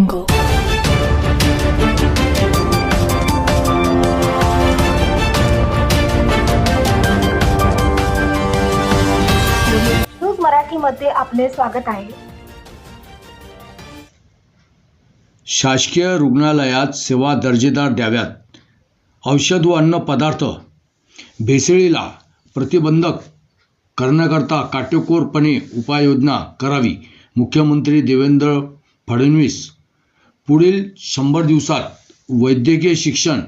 jungle. News मराठीमध्ये आपले स्वागत आहे. शासकीय रुग्णालयात सेवा दर्जेदार द्याव्यात. औषध व अन्न पदार्थ भेसळीला प्रतिबंधक करण्याकरता काटेकोरपणे उपाययोजना करावी. मुख्यमंत्री देवेंद्र फडणवीस पुढील शंभर दिवसात वैद्यकीय शिक्षण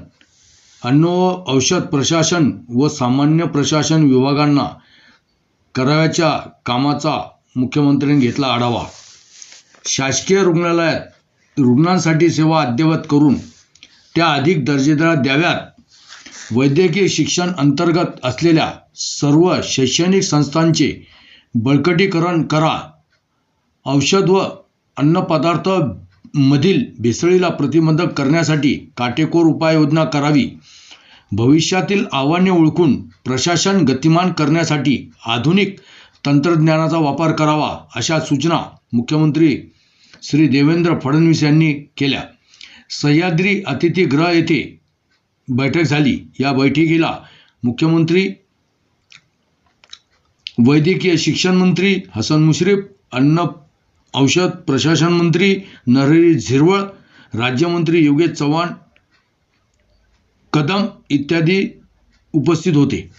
अन्न व औषध प्रशासन व सामान्य प्रशासन विभागांना कराव्याच्या कामाचा मुख्यमंत्र्यांनी घेतला आढावा. शासकीय रुग्णालयात रुग्णांसाठी सेवा अद्ययावत करून त्या अधिक दर्जेदार द्याव्यात. वैद्यकीय शिक्षण अंतर्गत असलेल्या सर्व शैक्षणिक संस्थांचे बळकटीकरण करा. औषध व अन्नपदार्थ मधील भेसळीला प्रतिबंधक करण्यासाठी काटेकोर उपाययोजना करावी. भविष्यातील आव्हाने ओळखून प्रशासन गतिमान करण्यासाठी आधुनिक तंत्रज्ञानाचा वापर करावा अशा सूचना मुख्यमंत्री श्री देवेंद्र फडणवीस यांनी केल्या. सह्याद्री अतिथीगृह येथे बैठक झाली. या बैठकीला मुख्यमंत्री वैद्यकीय शिक्षण मंत्री हसन मुश्रीफ अन्न औषध प्रशासन मंत्री नरहरी झिरवळ राज्यमंत्री योगेश चव्हाण कदम इत्यादी उपस्थित होते.